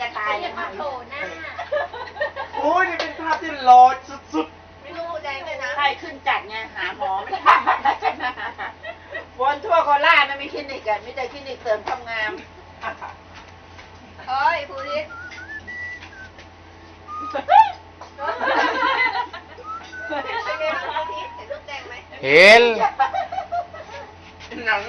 จะตายเนี่มาโผล่หน้าโอ้ยนี่เป็นภาพที่รอสุดๆไม่รู้ใจเลยนะใครขึ้นจัดไงหาหมอไม่ได้วนทั่วโคราชไม่มีคลินิกอะมีแต่คลินิกเสริมควางาม ๆเฮ้ยภูริไงบ้างภูริศเเห็น หนัง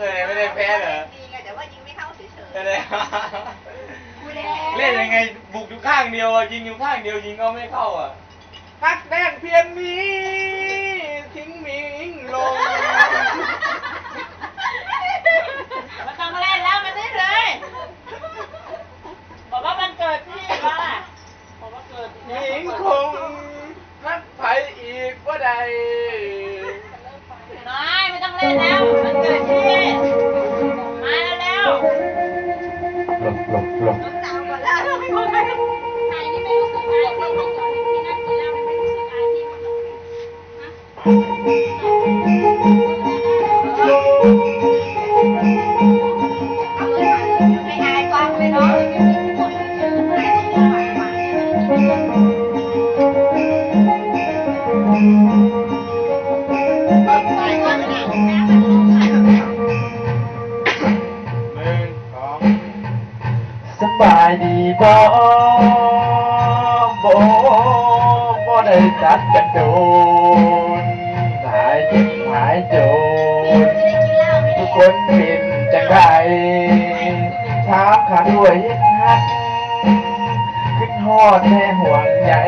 ออไม่ได้แพ้เหรอแต่ว่ายิงไม่เข้าเฉยๆเล่นยังไงบุกอยู่ข้างเดียวอะยิงอยู่ข้างเดียวยิงก็ไม่เข้าอะพักแดนเพียนมีทิ้งมิงลง มันต้องเล่นแล้วมันนี่เลย บอกว่ามันเกิดที่ว่าบอกว่าเกิดหญิงคงนัดไผอีกว่าใด น้อยไม่ต้องเล่นแล้ว สบายดีบ่บ่บ่ได้จัดกระโดนหายเจ็หายโจนทุกคนเป็นจังไรถามขาด้วยฮักขึ้นหอดแม่ห่วงใหญ่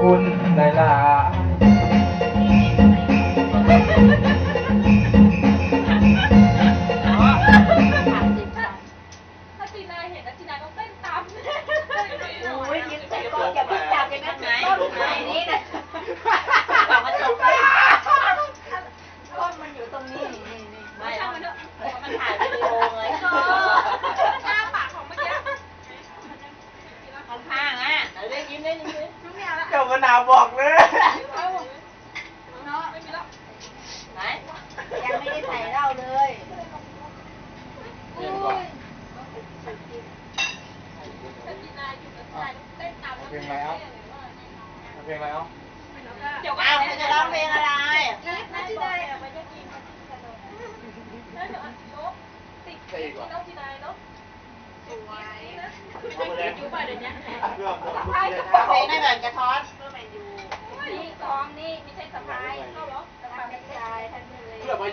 คุณหลายๆ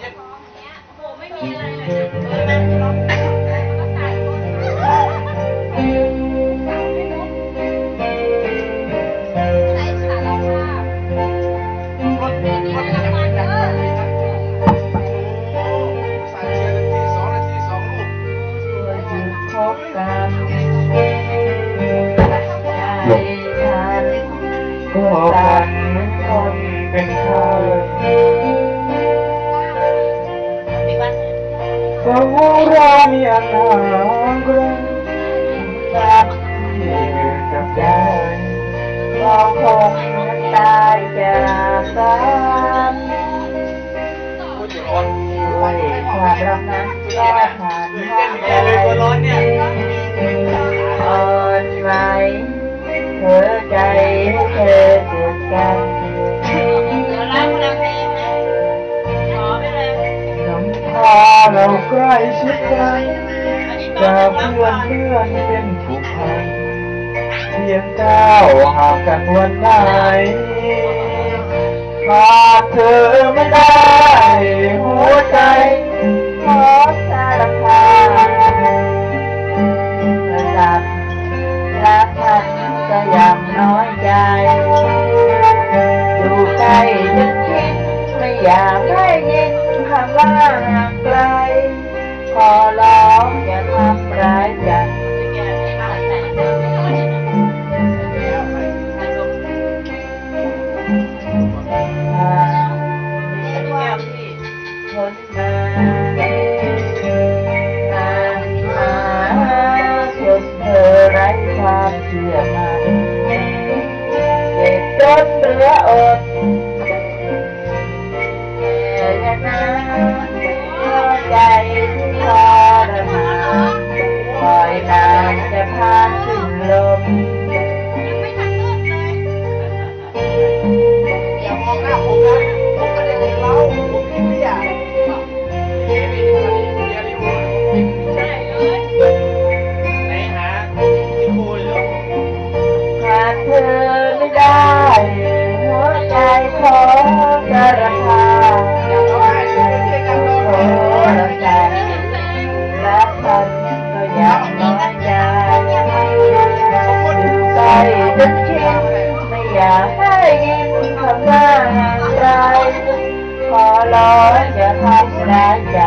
ใช่ไหมโหไม่มีอะไร pangurami ang hanggang Nagkakagdan Kapok na tagasan Wala ความรักนั้นก็ขาดหายไปอ่อนไหวเธอใจให้เธอจุดกัน พาเราใกล้ชิดกันจาเพื่อนเพื่อนเป็นผู้พันเพียงก้าวห่ากันวันไหนขาดเธอไม่ได้หัวใจขอสารภาพระดับรักพันก็ยังน้อยใจดูไใกล้จนคิดไม่อยากได้ยิน ว่าห่างไกลขอร้องอย่าทำร้ายกั ให้ยินทำหน้างานใจ ขอร้อยอย่าทำร้ายใจ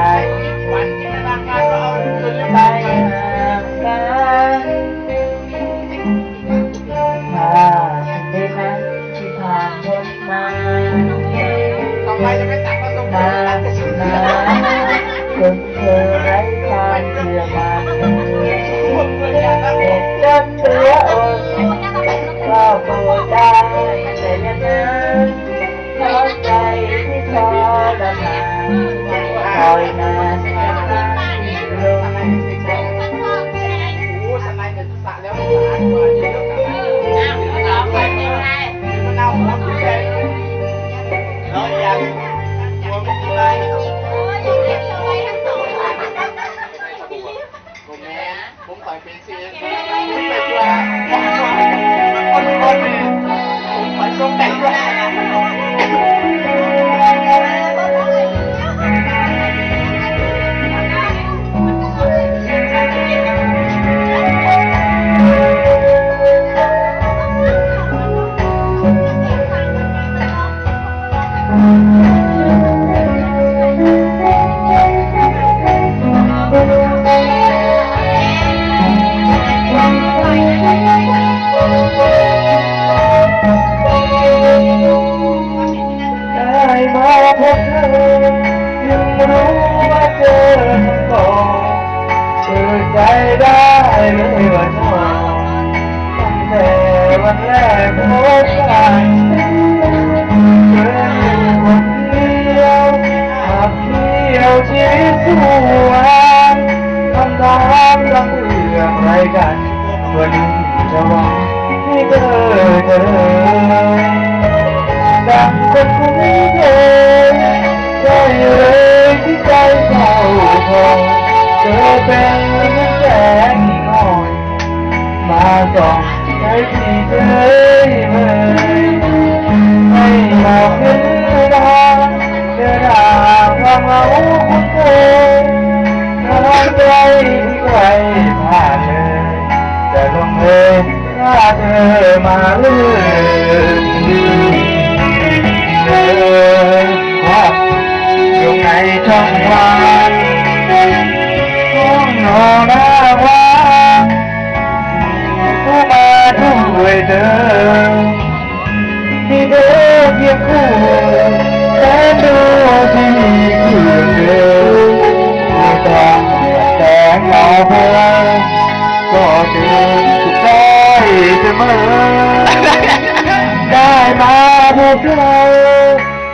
ดังกัคุณไเคยได้เลยที่ใจเศร้าอเธอเป็นแสงหน่อยมาส่องให้ที่เธอ mà lên. Ờ, ờ, Dùng ngày trong hoa, Con nó đã qua Cô ba thu người đơn Thì đỡ việc khu Cái đô thì cường đều Người toàn việc sẽ ngọt hơn มา ได้มาพบเรา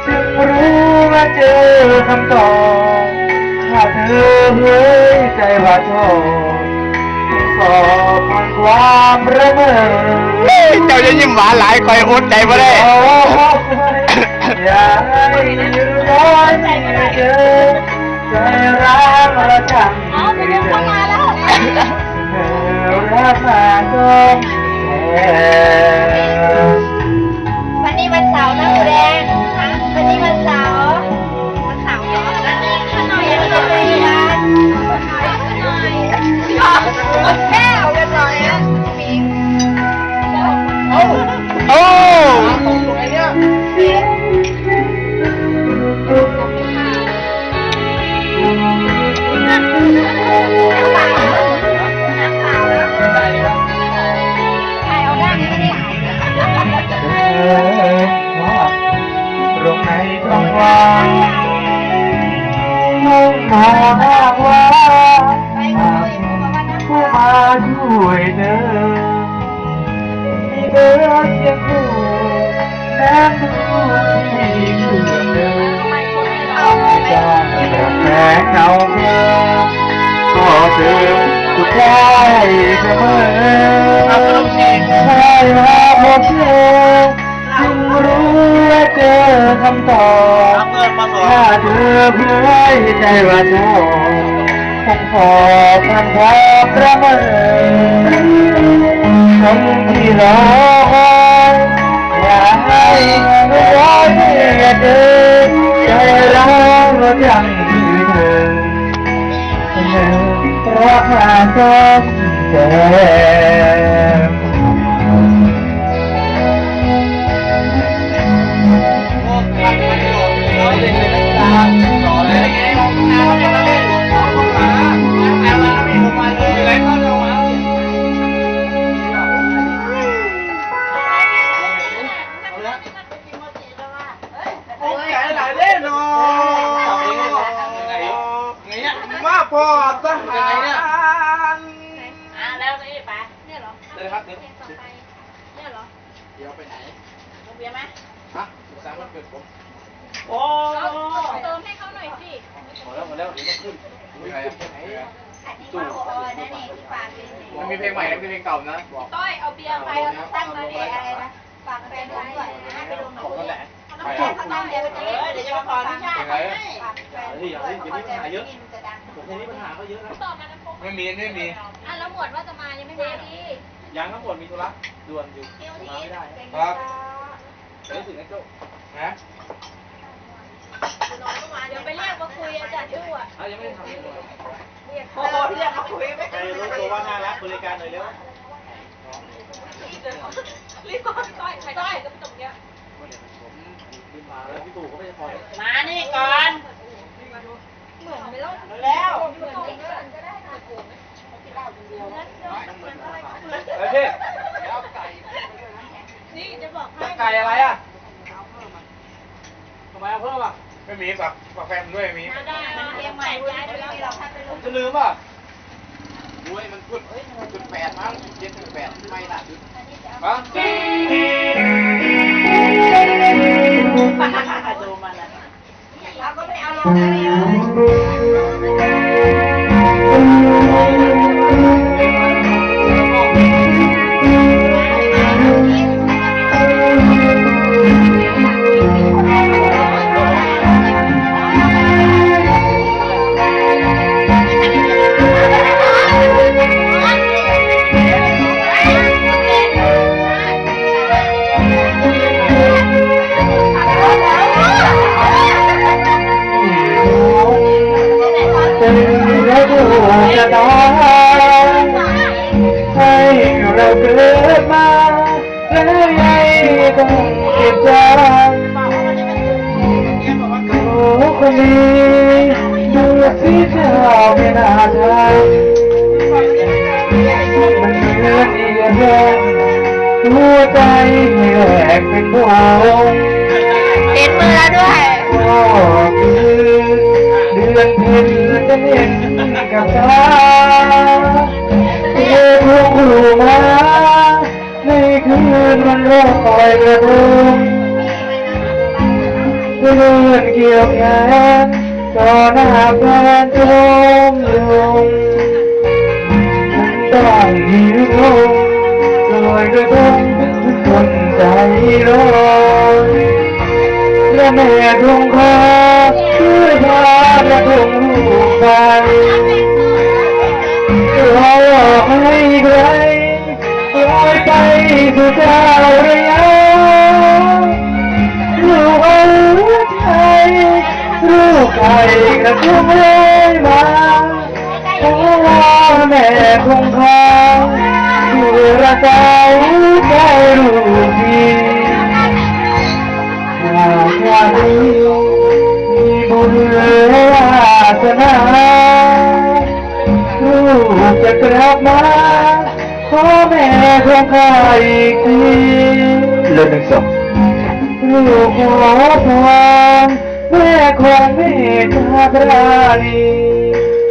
จึงรู้ว่าเจอคำตอบถ้าเธอเฮ้ยใจว่าชอบสอบมันความระเมอ เจ้าจะยิ้มหวานหลายคอยอดใจบ่ได้อ้โาให้รู้อนใจเจอใจมังดมาแล้ว เธอรักมาต้ วันนี้วันเสาร์นะครูแดง เสมอใช่ว่าพบเธอจึงรู้ว่าเจอคำตอบถ้าเธอเพื่อให้ใจว่าชอคงพอพันพอประเมินคนที่รอคอยอยากให้รอเพื่อเดินใจเราก็ยัง อรัก มาพอทหารอะแล้วนี่ไปเนี่ยเหรอเลยครับเดี๋ยวเนี่ยเหรอเดี๋ยวไปไหนโรงเรียนไหมฮะสุขสันต์วันเกิดผมโอ้เติมให้เขาหน่อยสิหมดแล้วหมดแล้วเดี๋ยวต้องขึ้นมีใครอะอันนี้ว่าโอ้ยนั่นเองที่ปากเป็นมันมีเพลงใหม่แล้วมีเพลงเก่านะบอกต้อยเอาเบียร์ไปแล้วตั้งมาเองอะไรนะฝากแฟนผมด้วยนะไปลงหนัของงนั่นแหละน้ำแข็งเขาตั้งเดี๋ยววันนี้เดี๋ยวจะมาขออนุญาตให้ฝากแฟนผมขอใจมันจะดัง ผมแค่นี้ปัญหาก็เยอะนะต่อมานะพงไม่มีไม่มี อะแล้วหมวดว่าจะมายังไม่มาดียังทั้งหมดมีธุระด่วนอยู่เที่ยวที่มาไม่ได้ครับ เดี๋ยวถึงไอ้โจ้นะเดี๋ยวไปเรียกมาคุยอาจารย์ดูอะอะยังไม่ได้ทำเลยเรียกโอ้โหเรียกมาคุยไม่ใครรู้ตัวว่าน่ารักบริการหน่อยเร็วรีบก่อนต้อยใครต้อยก็ตรงเนี้ยผมขึ้นมาแล้วพี่ตู่ก็ไม่ได้พอมานี่ก่อน เหมือนไม่รอดแล้วเหมือนไม่รอดก็ได้นะโกงไหมเฮ้ยพี่นี่จะบอกให้ไก่อะไรอะทำไมเอาเพิ่มอะไม่มีฝากฝากแฟนด้วยมีมาได้มันมาเรียมใหม่ย้ายไปแล้วเราทักไปลผมงจะลืมอะโอ้ยมันจุดจุดแปดมั้งเจ็ดจุดแปดไม่น่ะจุดฮะดูมันนะ ก็ไคนนี้ดูที่เจ้าไม่น่าทำมันเหมือนเอียงหัวใจแหลกเป็นวงเห็นมือแล้วด้วยก็คือเดือนเพ็ญจะเห็นกับตาเธอทุกรูมาในคืนวันลอยกระทง เพื่นเกี่ยวแขนต่อหน้าแฟนจมลงฉันต้องหิวลงลอยกระทงทุกคนใจร้อนและแม่คงคาช่วยพาและคงลูกไปลอยออกให้ไกลลอยไปสู่เจ้าระยะ ลูกไก่กระทุ่มเลยมาเพราะว่าแม่คงคาอยู่ระเจ้าใจลูกดีหากวันนี้มีบุญและวาสนาลูกจะกลับมาขอแม่ของข้าอีกทีเรื่องหนึ่งสองลูกขอพร แม่ข